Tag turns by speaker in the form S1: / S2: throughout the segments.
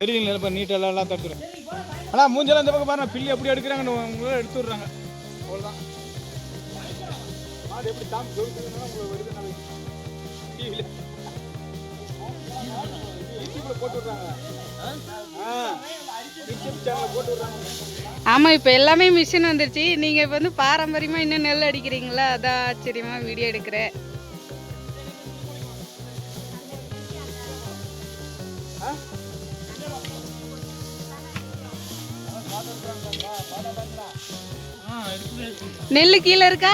S1: தெரியுங்களா இப்போ நீட்டெல்லாம் எல்லாம் தட்டுறேன். ஆனால் மூஞ்செல்லாம் இந்த பக்கம் பாருங்க பில்லு எப்படி எடுக்கிறாங்கன்னு உங்களை எடுத்து விட்றாங்க அவ்வளோதான் மாடு எப்படி தாம் சொல்லுதுன்னா உங்களுக்கு வருது நாளைக்கு. டிவியில் யூடியூப்பில் போட்டு விட்றாங்க.
S2: ஆமாம் இப்போ எல்லாமே மிஷின் வந்துருச்சு. நீங்கள் இப்போ வந்து பாரம்பரியமாக இன்னும் நெல் அடிக்கிறீங்களா? அதான் ஆச்சரியமாக வீடியோ எடுக்கிறேன்.
S1: ஆ?
S2: நெல் கீழே இருக்கா?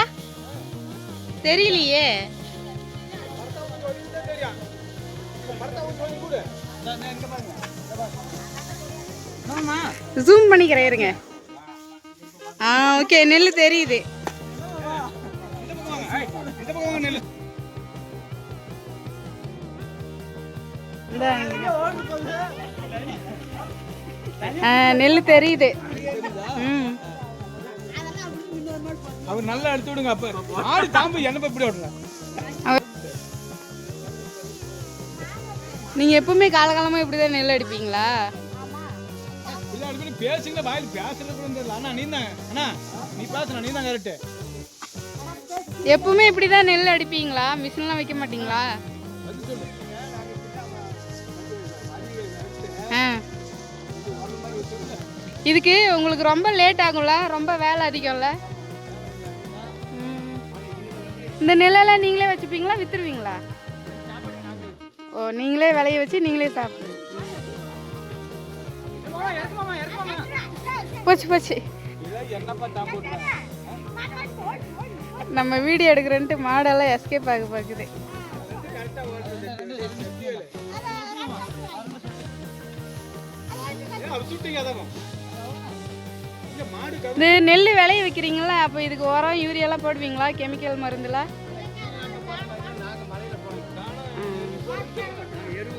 S2: தெரியலையே. ஜூம் பண்ணிக்கிறேன் இருங்க ஆ ஓகே நெல் தெரியுது.
S1: இந்த.
S2: நெல் தெரியுது. ம்.
S1: அவர் நல்லா எடுத்து விடுங்க அப்ப. ஆடு தாம்பு என்ன இப்படி விடுங்க
S2: நீங்கள் எப்பவுமே காலகாலமாக இப்படி தான் நெல் அடிப்பீங்களா?
S1: இல்லை அடிப்படி பேசுங்க வாயில் பேசுறது கூட தெரியல. அண்ணா நீ தான் அண்ணா நீ பேசுனா நீ தான் கரெக்டு
S2: எப்பவுமே இப்படி தான் நெல் அடிப்பீங்களா? மிஷின்லாம் வைக்க மாட்டீங்களா? இதுக்கு உங்களுக்கு ரொம்ப லேட் ஆகும்ல ரொம்ப வேலை அதிகம்ல இந்த நிலையெல்லாம் நீங்களே வச்சுப்பீங்களா வித்துருவீங்களா ஓ நீங்களே விளைய வச்சு நீங்களே சாப்பிடுவீங்க போச்சு போச்சு நம்ம வீடியோ எடுக்கிறேன்ட்டு மாடெல்லாம் எஸ்கேப் ஆக பார்க்குது
S1: ஏன் சுட்டிங்க அதான்
S2: இது நெல் விளைய வைக்கிறீங்களா அப்போ இதுக்கு உரம் யூரியாலாம் போடுவீங்களா? கெமிக்கல் மருந்தில்?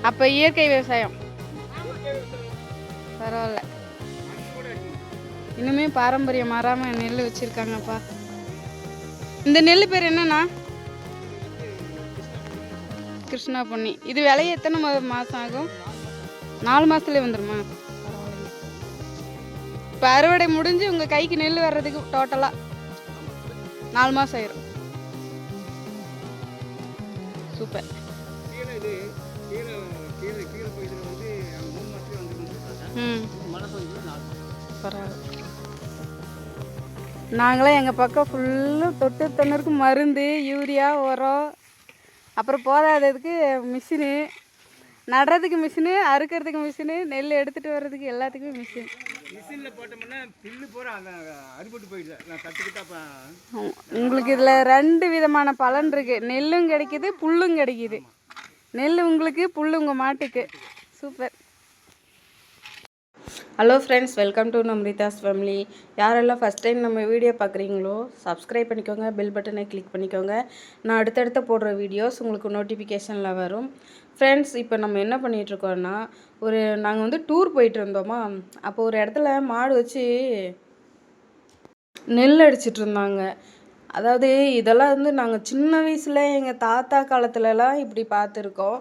S2: அப்போ இயற்கை விவசாயம். பரவாயில்ல. இன்னுமே பாரம்பரியம் மாறாமல் நெல் வச்சுருக்காங்கப்பா. இந்த நெல் பேர் என்னண்ணா கிருஷ்ணா பொன்னி இது விலைய எத்தனை மா மாதம் ஆகும்? நாலு மாதத்துலேயே வந்துடுமா இப்போ அறுவடை முடிஞ்சு உங்கள் கைக்கு நெல் வர்றதுக்கு டோட்டலாக நாலு மாதம் ஆயிரும். சூப்பர். பரவாயில்ல. நாங்களாம் எங்கள் பக்கம் ஃபுல்லும் தொட்டு தொண்ணூறுக்கு மருந்து யூரியா உரம் அப்புறம் போதாததுக்கு மிஷினு நடுறதுக்கு மிஷினு அறுக்கிறதுக்கு மிஷினு நெல் எடுத்துகிட்டு வர்றதுக்கு எல்லாத்துக்குமே மிஷின்
S1: மிஷினில் போட்டோம்னா பில்லு பூரா அந்த அறுபட்டு போயிடுது. நான் கற்றுக்கிட்டா அப்போ
S2: உங்களுக்கு இதில் ரெண்டு விதமான பலன் இருக்குது நெல்லும் கிடைக்குது புல்லும் கிடைக்குது. நெல் உங்களுக்கு புல் உங்கள் மாட்டுக்கு. Super. Hello friends welcome to Namritha's family யாரெல்லாம் ஃபஸ்ட் டைம் நம்ம வீடியோ பார்க்குறீங்களோ சப்ஸ்கிரைப் பண்ணிக்கோங்க பெல் பட்டனை கிளிக் பண்ணிக்கோங்க. நான் அடுத்தடுத்த போடுற வீடியோஸ் உங்களுக்கு நோட்டிஃபிகேஷனில் வரும். ஃப்ரெண்ட்ஸ் இப்போ நம்ம என்ன பண்ணிகிட்ருக்கோன்னா ஒரு நாங்கள் வந்து டூர் போயிட்டு இருந்தோமா அப்போ ஒரு இடத்துல மாடு வச்சு நெல் அடிச்சிட்டு இருந்தாங்க அதாவது இதெல்லாம் வந்து நாங்கள் சின்ன வயசில் எங்கள் தாத்தா காலத்துலலாம் இப்படி பார்த்துருக்கோம்.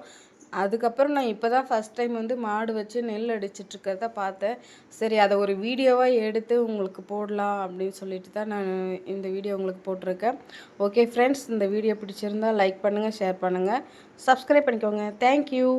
S2: அதுக்கப்புறம் நான் இப்போ தான் ஃபஸ்ட் டைம் வந்து மாடு வச்சு நெல் அடிச்சிட்ருக்கிறத பார்த்தேன். சரி அதை ஒரு வீடியோவாக எடுத்து உங்களுக்கு போடலாம் அப்படின்னு சொல்லிட்டு தான் நான் இந்த வீடியோ உங்களுக்கு போட்டிருக்கேன். ஓகே ஃப்ரெண்ட்ஸ் இந்த வீடியோ பிடிச்சிருந்தா லைக் பண்ணுங்கள் ஷேர் பண்ணுங்கள் சப்ஸ்கிரைப் பண்ணிக்கோங்க. Thank you